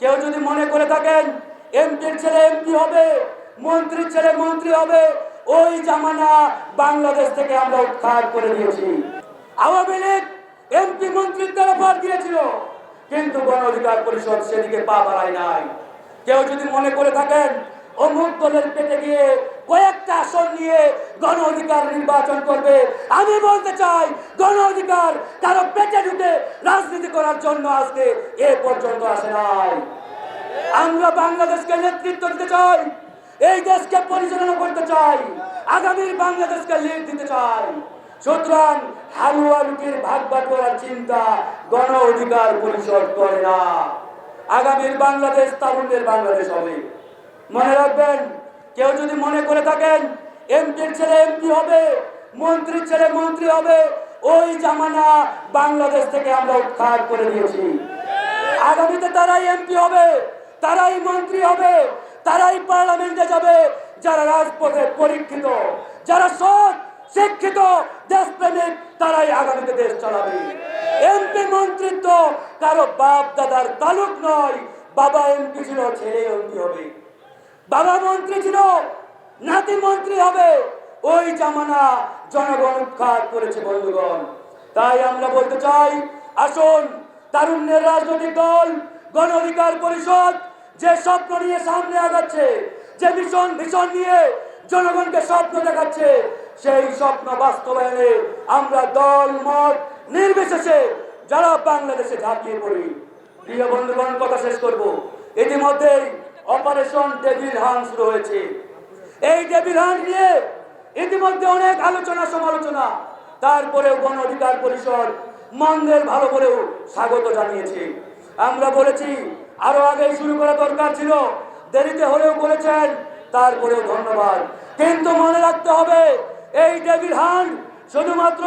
কেউ যদি মনে করে থাকেন, এমপির ছেলে এমপি হবে, মন্ত্রীর ছেলে মন্ত্রী হবে, ওই জামানা বাংলাদেশ থেকে আমরা উৎখাত করে দিয়েছি আওয়ামী লীগ এমপি মন্ত্রীর ভোট দিয়েছিল, কিন্তু গণ অধিকার পরিষদ সেদিকে পা বাড়ায় নাই। কেউ যদি মনে করে থাকেন, অমুক দলের পেটে গিয়ে কয়েকটা আসন নিয়ে গণ অধিকার নির্বাচন করবে। আমি বলতে চাই, গণ অধিকার কারও পেটে ঢুকে রাজনীতি করার জন্য আজকে এ পর্যন্ত আসে নাই। আমরা বাংলাদেশকে নেতৃত্ব দিতে চাই, এই দেশকে পরিচালনা করতে চাই, আগামীর বাংলাদেশকে লিড দিতে চাই। সুতরাং হালুয়া রুটির ভাগ ভাগ করার চিন্তা গণ অধিকার পরিষদ করে না। আগামীর বাংলাদেশ তারুণ্যের বাংলাদেশ হবে। মনে রাখবেন কেউ যদি মনে করে থাকেন, এমপির ছেলে এমপি হবে, মন্ত্রীর ছেলে মন্ত্রী হবে, ওই জামানা বাংলাদেশ থেকে আমরা উৎখাত করে দিয়েছি। আগামীতে তারাই এমপি হবে, তারাই মন্ত্রী হবে, তারাই পার্লামেন্টে যাবে, যারা রাজপথে পরীক্ষিত, যারা সৎ, শিক্ষিত, দেশপ্রেমিক, তারাই আগামীতে দেশ চালাবে। এমপি মন্ত্রিত্ব কারও বাপ দাদার তালুক নয়, বাবা এমপি ছিল, ছেলে এমপি হবে। বাবা মন্ত্রী ছিল, নাতি মন্ত্রী হবে। ওই জামানা জনগণ উৎখাত করেছে বন্ধুগণ। তাই আমরা বলতে চাই, আসুন, তারুণ্যের রাজনৈতিক দল, গণ অধিকার পরিষদ, যে স্বপ্ন নিয়ে সামনে আগাচ্ছে, যে মিশন ভীষণ নিয়ে জনগণকে স্বপ্ন দেখাচ্ছে, সেই স্বপ্ন বাস্তবায়নে আমরা দল, মত নির্বিশেষে যারা বাংলাদেশে ঝাঁপিয়ে পড়ি। প্রিয় বন্ধুগণ, কথা শেষ করব। ইতিমধ্যেই অপারেশন ডেভিল হান শুরু হয়েছে। এই ডেভিল হান নিয়ে ইতিমধ্যে অনেক আলোচনা, সমালোচনা। তারপরেও গণ অধিকার পরিষদ মন্দের ভালো করেও স্বাগত জানিয়েছে। আমরা বলেছি, আরও আগে শুরু করা দরকার ছিল। দেরিতে হলেও বলেছেন, তারপরেও ধন্যবাদ। কিন্তু মনে রাখতে হবে, এই ডেভিল হান শুধুমাত্র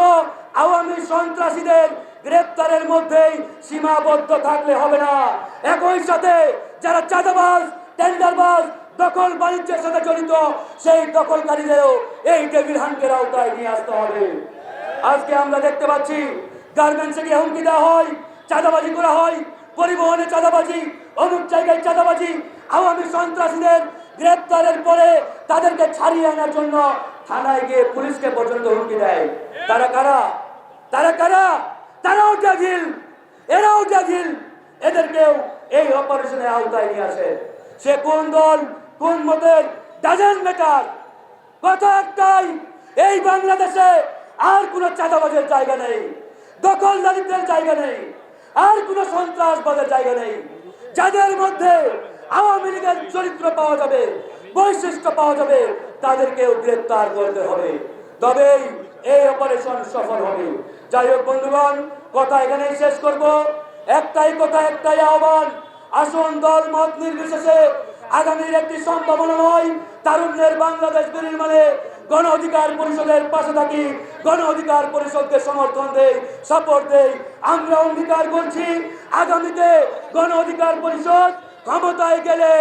আওয়ামী সন্ত্রাসীদের গ্রেপ্তারের মধ্যেই সীমাবদ্ধ থাকলে হবে না। একই সাথে যারা চাঁদাবাজ টেন্ডারবাজ দখল বাণিজ্যের সাথে জড়িত, সেই দখলকারীদেরও এই টেবিল হানকের আওতায় নিয়ে আসতে হবে। আজকে আমরা দেখতে পাচ্ছি গার্মেন্টসে গিয়ে হুমকি দেওয়া হয়, চাঁদাবাজি করা হয়, পরিবহনে চাঁদাবাজি, অমুক জায়গায় চাঁদাবাজি, আওয়ামী সন্ত্রাসীদের গ্রেপ্তারের পরে তাদেরকে ছাড়িয়ে আনার জন্য থানায় গিয়ে পুলিশকে পর্যন্ত হুমকি দেয়। তারা কারা? তারা কারা? তারাও জাগিল। এরাও জাগিল। এদেরকেও এই অপারেশনের আওতায় নিয়ে আসে। সে কোন দল, কোন মতের? Doesn't matter. কথা একটাই, এই বাংলাদেশে আর কোনো চাঁদাবাজের জায়গা নেই, দখলদারিত্বের জায়গা নেই, আর কোনো সন্ত্রাসবাদের জায়গা নেই। যাদের মধ্যে আওয়ামী লীগের চরিত্র পাওয়া যাবে, বৈশিষ্ট্য পাওয়া যাবে, তাদেরকেও গ্রেপ্তার করতে হবে। তবেই এই অপারেশন সফল হবে। যাই হোক বন্ধুগণ, কথা এখানেই শেষ করব। একটাই কথা, একটাই আহ্বান। আসুন দল মত নির্বিশেষে আগামীর একটি সম্ভাবনাময় তারুণ্যের বাংলাদেশ বিনির্মাণে গণ অধিকার পরিষদের পাশে থাকি, গণ অধিকার পরিষদকে সমর্থন দেই সাপোর্ট দেই। আমরা অঙ্গীকার করছি, আগামীতে গণ অধিকার পরিষদ ক্ষমতায় গেলে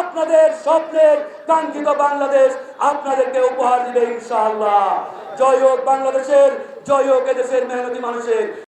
আপনাদের স্বপ্নের কাঙ্ক্ষিত বাংলাদেশ আপনাদেরকে উপহার দিবে ইনশাআল্লাহ। জয় হোক বাংলাদেশের, জয় হোক এদেশের মেহনতি মানুষের।